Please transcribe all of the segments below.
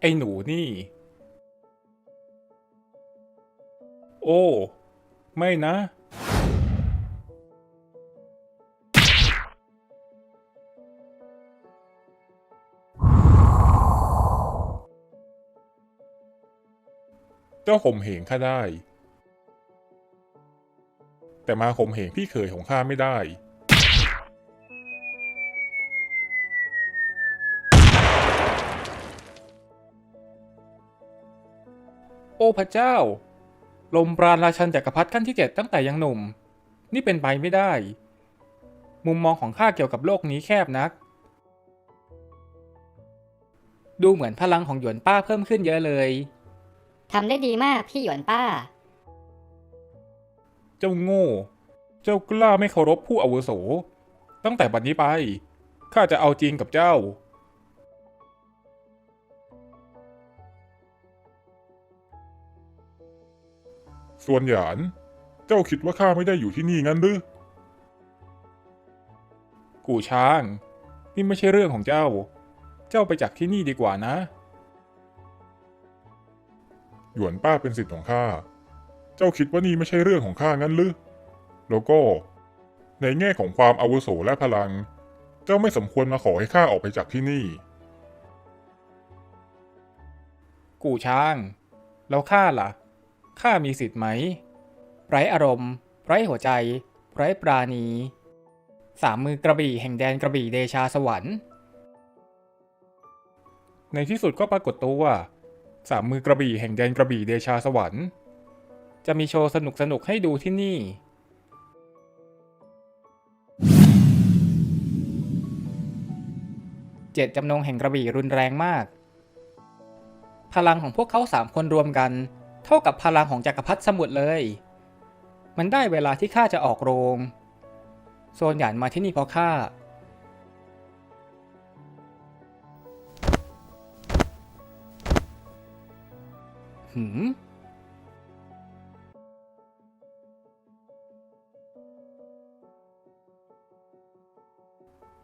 ไอ้หนูนี่ โอ้ ไม่นะ เจ้าข่มเหงข้าได้ แต่มาข่มเหงพี่เขยของข้าไม่ได้ โอ้พระเจ้า ลมปราณราชันจักรพรรดิขั้นที่เจ็ดตั้งแต่ยังหนุ่ม นี่เป็นไปไม่ได้ มุมมองของข้าเกี่ยวกับโลกนี้แคบนัก ดูเหมือนพลังของหยวนป้าเพิ่มขึ้นเยอะเลย ทำได้ดีมากพี่หยวนป้า เจ้าโง่ เจ้ากล้าไม่เคารพผู้อาวุโส ตั้งแต่บัดนี้ไป ข้าจะเอาจริงกับเจ้า ส่วนหยาน เจ้าคิดว่าข้าไม่ได้อยู่ที่นี่งั้นหรือ กูช้าง นี่ไม่ใช่เรื่องของเจ้า เจ้าไปจากที่นี่ดีกว่านะ หยวนป้าเป็นสิทธิ์ของข้า เจ้าคิดว่านี่ไม่ใช่เรื่องของข้างั้นหรือแล้วก็ ในแง่ของความอาวุโสและพลัง เจ้าไม่สมควรมาขอให้ข้าออกไปจากที่นี่ กูช้าง แล้วข้าล่ะ ข้ามีสิทธิ์ไหม ไร้อารมณ์ ไร้หัวใจ ไร้ปราณี สามมือกระบี่แห่งแดนกระบี่เดชาสวรรค์ ในที่สุดก็ปรากฏตัวสามมือกระบี่แห่งแดนกระบี่เดชาสวรรค์ จะมีโชว์สนุกสนุกให้ดูที่นี่ เจตจำนงแห่งกระบี่รุนแรงมาก พลังของพวกเขาสามคนรวมกัน เท่ากับพลังของจักรพรรดิสมุทรเลย มันได้เวลาที่ข้าจะออกโรง โซนหยานมาที่นี่เพราะข้า หืม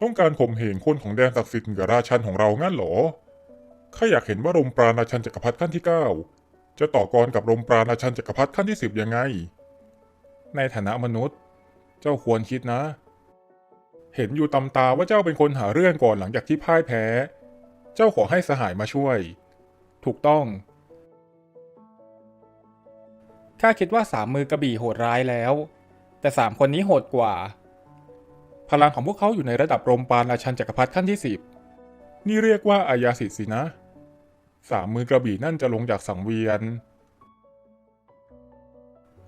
ต้องการข่มเหงคนของแดนศักดิ์สิทธิ์เหนือราชันของเรางั้นเหรอ ข้าอยากเห็นว่าลมปราณราชันจักรพรรดิขั้นที่เก้า จะต่อกรกับลมปราณาชันจักรพรรดิขั้นที่สิบยังไง ในฐานะมนุษย์ เจ้าควรคิดนะ เห็นอยู่ตำตาว่าเจ้าเป็นคนหาเรื่องก่อนหลังจากที่พ่ายแพ้ เจ้าขอให้สหายมาช่วย ถูกต้อง ข้าคิดว่าสามมือกระบี่โหดร้ายแล้ว แต่สามคนนี้โหดกว่า พลังของพวกเขาอยู่ในระดับรมปานราชันจักรพรรดิขั้นที่สิบนี่เรียกว่าอายาสิทธิ์สินะ สามมือกระบี่นั่นจะลงจากสังเวียน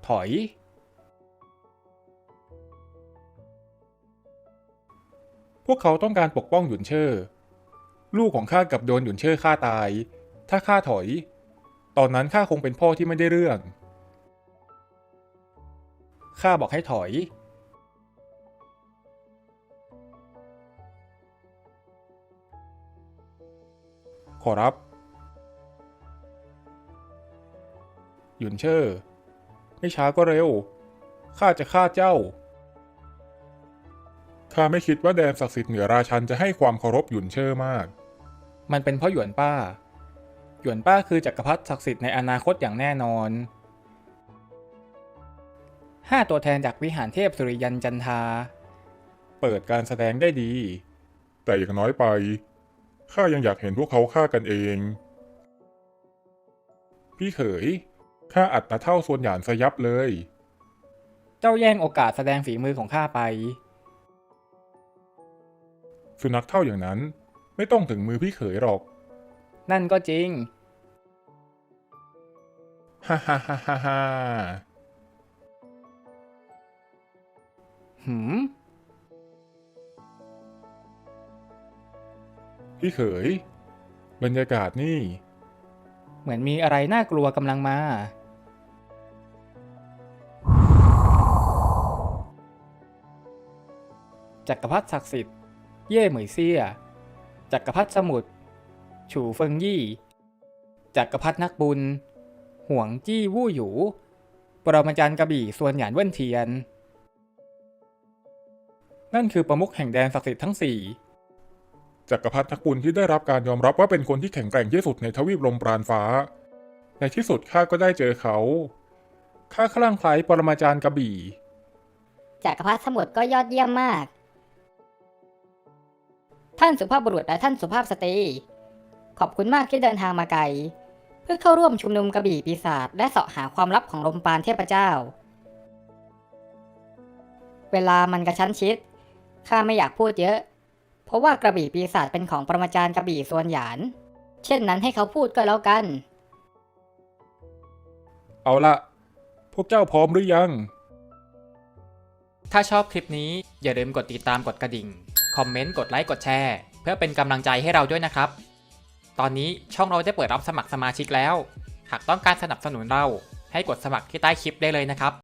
ถอย พวกเขาต้องการปกป้องหยุนเชอร์ลูกของข้ากับโดนหยุนเชอร์ฆ่าตาย ถ้าข้าถอย ตอนนั้นข้าคงเป็นพ่อที่ไม่ได้เรื่อง ข้าบอกให้ถอย ขอรับ หยุนเชอร์ไม่ช้าก็เร็ว ข้าจะฆ่าเจ้า ข้าไม่คิดว่าแดนศักดิ์สิทธิ์เหนือราชันจะให้ความเคารพหยุนเชอร์มาก มันเป็นเพราะหยวนป้า หยวนป้าคือจักรพรรดิศักดิ์สิทธิ์ในอนาคตอย่างแน่นอนห้าตัวแทนจากวิหารเทพสุริยันจันทา เปิดการแสดงได้ดี แต่อย่างน้อยไป ข้ายังอยากเห็นพวกเขาฆ่ากันเอง พี่เขย ข้าอัดตาเท่าส่วนหยานสยับเลย เจ้าแย่งโอกาสแสดงฝีมือของข้าไป สุนัขเท่าอย่างนั้นไม่ต้องถึงมือพี่เขยหรอก นั่นก็จริง ฮ่าฮ่าฮ่าฮ่าฮ่าหืม พี่เขย บรรยากาศนี่ เหมือนมีอะไรน่ากลัวกำลังมา จักรพรรดิศักดิ์สิทธิ์ เย่เหมยเซี่ยจักรพรรดิสมุทร ฉูเฟิงยี่ จักรพรรดินักบุญ ห่วงจี้วู่หยู ปรมาจารย์กระบี่ส่วนหยานเว่นเทียน นั่นคือประมุขแห่งแดนศักดิ์สิทธิ์ทั้งสี่ จักรพรรดินักบุญที่ได้รับการยอมรับว่าเป็นคนที่แข็งแกร่งที่สุดในทวีปลมปราณฟ้า ในที่สุดข้าก็ได้เจอเขา ข้าคลั่งไคล้ปรมาจารย์กระบี่ จักรพรรดิสมุทรก็ยอดเยี่ยมมาก ท่านสุภาพบุรุษและท่านสุภาพสตรี ขอบคุณมากที่เดินทางมาไกล เพื่อเข้าร่วมชุมนุมกระบี่ปีศาจและเสาะหาความลับของลมปราณเทพเจ้า เวลามันกระชั้นชิด ข้าไม่อยากพูดเยอะ เพราะว่ากระบี่ปีศาจเป็นของปรมาจารย์กระบี่ส่วนหยาน เช่นนั้นให้เขาพูดก็แล้วกัน เอาละพวกเจ้าพร้อมหรือยัง ถ้าชอบคลิปนี้อย่าลืมกดติดตามกดกระดิ่ง คอมเมนต์ กดไลค์ กดแชร์ เพื่อเป็นกำลังใจให้เราด้วยนะครับ ตอนนี้ช่องเราได้เปิดรับสมัครสมาชิกแล้ว หากต้องการสนับสนุนเราให้กดสมัครที่ใต้คลิปได้เลยนะครับ